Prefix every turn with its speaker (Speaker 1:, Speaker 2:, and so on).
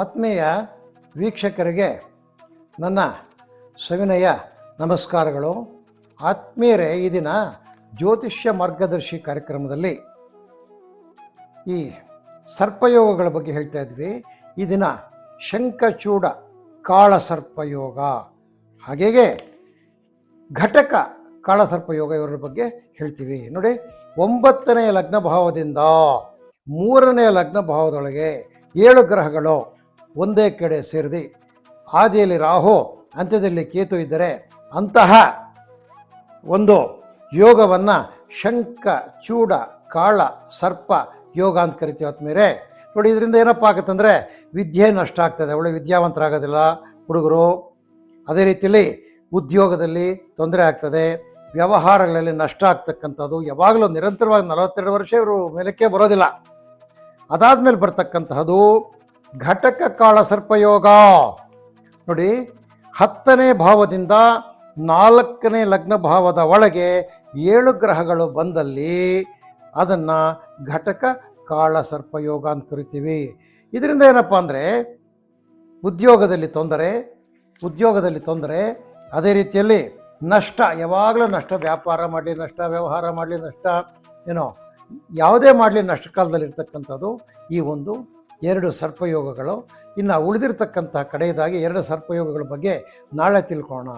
Speaker 1: ಆತ್ಮೀಯ ವೀಕ್ಷಕರಿಗೆ ನನ್ನ ಸವಿನಯ ನಮಸ್ಕಾರಗಳು. ಆತ್ಮೀಯರೇ, ಈ ದಿನ ಜ್ಯೋತಿಷ್ಯ ಮಾರ್ಗದರ್ಶಿ ಕಾರ್ಯಕ್ರಮದಲ್ಲಿ ಈ ಸರ್ಪಯೋಗಗಳ ಬಗ್ಗೆ ಹೇಳ್ತಾ ಇದ್ವಿ. ಈ ದಿನ ಶಂಖಚೂಡ ಕಾಳ ಸರ್ಪಯೋಗ. ಹಾಗೆಯೇ ಘಟಕ ಕಾಳಸರ್ಪಯೋಗ ಇವರ ಬಗ್ಗೆ ಹೇಳ್ತೀವಿ. ನೋಡಿ ಒಂಬತ್ತನೆಯ ಲಗ್ನ ಭಾವದಿಂದ ಮೂರನೆಯ ಲಗ್ನ ಭಾವದೊಳಗೆ ಏಳು ಗ್ರಹಗಳು. ಒಂದೇ ಕಡೆ ಸೇರಿದಿ. ಆದಿಯಲ್ಲಿ ರಾಹು, ಅಂತ್ಯದಲ್ಲಿ ಕೇತು ಇದ್ದರೆ ಅಂತಹ ಒಂದು ಯೋಗವನ್ನು ಶಂಖ, ಚೂಡ, ಕಾಳ, ಸರ್ಪ ಯೋಗ ಅಂತ ಕರಿತೀವಿ ಆದ್ಮೇಲೆ ನೋಡಿ, ಇದರಿಂದ ಏನಪ್ಪ ಆಗುತ್ತಂದರೆ ವಿದ್ಯೆ ನಷ್ಟ ಆಗ್ತದೆ. ಒಳ್ಳೆ ವಿದ್ಯಾವಂತರಾಗೋದಿಲ್ಲ ಹುಡುಗರು. ಅದೇ ರೀತಿಯಲ್ಲಿ ಉದ್ಯೋಗದಲ್ಲಿ ತೊಂದರೆ ಆಗ್ತದೆ. ವ್ಯವಹಾರಗಳಲ್ಲಿ ನಷ್ಟ ಆಗ್ತಕ್ಕಂಥದ್ದು ಯಾವಾಗಲೂ ನಿರಂತರವಾಗಿ ನಲವತ್ತೆರಡು ವರ್ಷ ಇವರು ಮೇಲಕ್ಕೆ ಬರೋದಿಲ್ಲ. ಅದಾದಮೇಲೆ ಬರ್ತಕ್ಕಂತಹದ್ದು ಘಟಕ ಕಾಳ ಸರ್ಪಯೋಗ. ನೋಡಿ, ಹತ್ತನೇ ಭಾವದಿಂದ ನಾಲ್ಕನೇ ಲಗ್ನ ಭಾವದ ಒಳಗೆ ಏಳು ಗ್ರಹಗಳು ಬಂದಲ್ಲಿ ಅದನ್ನು ಘಟಕ ಕಾಳ ಸರ್ಪಯೋಗ ಅಂತ ಕರಿತೀವಿ. ಇದರಿಂದ ಏನಪ್ಪ ಅಂದರೆ, ಉದ್ಯೋಗದಲ್ಲಿ ತೊಂದರೆ ಉದ್ಯೋಗದಲ್ಲಿ ತೊಂದರೆ, ಅದೇ ರೀತಿಯಲ್ಲಿ ನಷ್ಟ, ಯಾವಾಗಲೂ ನಷ್ಟ, ವ್ಯಾಪಾರ ಮಾಡಲಿ, ನಷ್ಟ, ವ್ಯವಹಾರ ಮಾಡಲಿ, ನಷ್ಟ, ಏನೋ, ಯಾವುದೇ ಮಾಡಲಿ, ನಷ್ಟ ಕಾಲದಲ್ಲಿ ಇರ್ತಕ್ಕಂಥದ್ದು ಈ ಒಂದು ಎರಡು ಸರ್ಪಯೋಗಗಳು. ಇನ್ನು ಉಳಿದಿರ್ತಕ್ಕಂಥ ಕಡೆಯದಾಗಿ ಎರಡು ಸರ್ಪಯೋಗಗಳ ಬಗ್ಗೆ ನಾಳೆ ತಿಳ್ಕೊಳ್ಳೋಣ.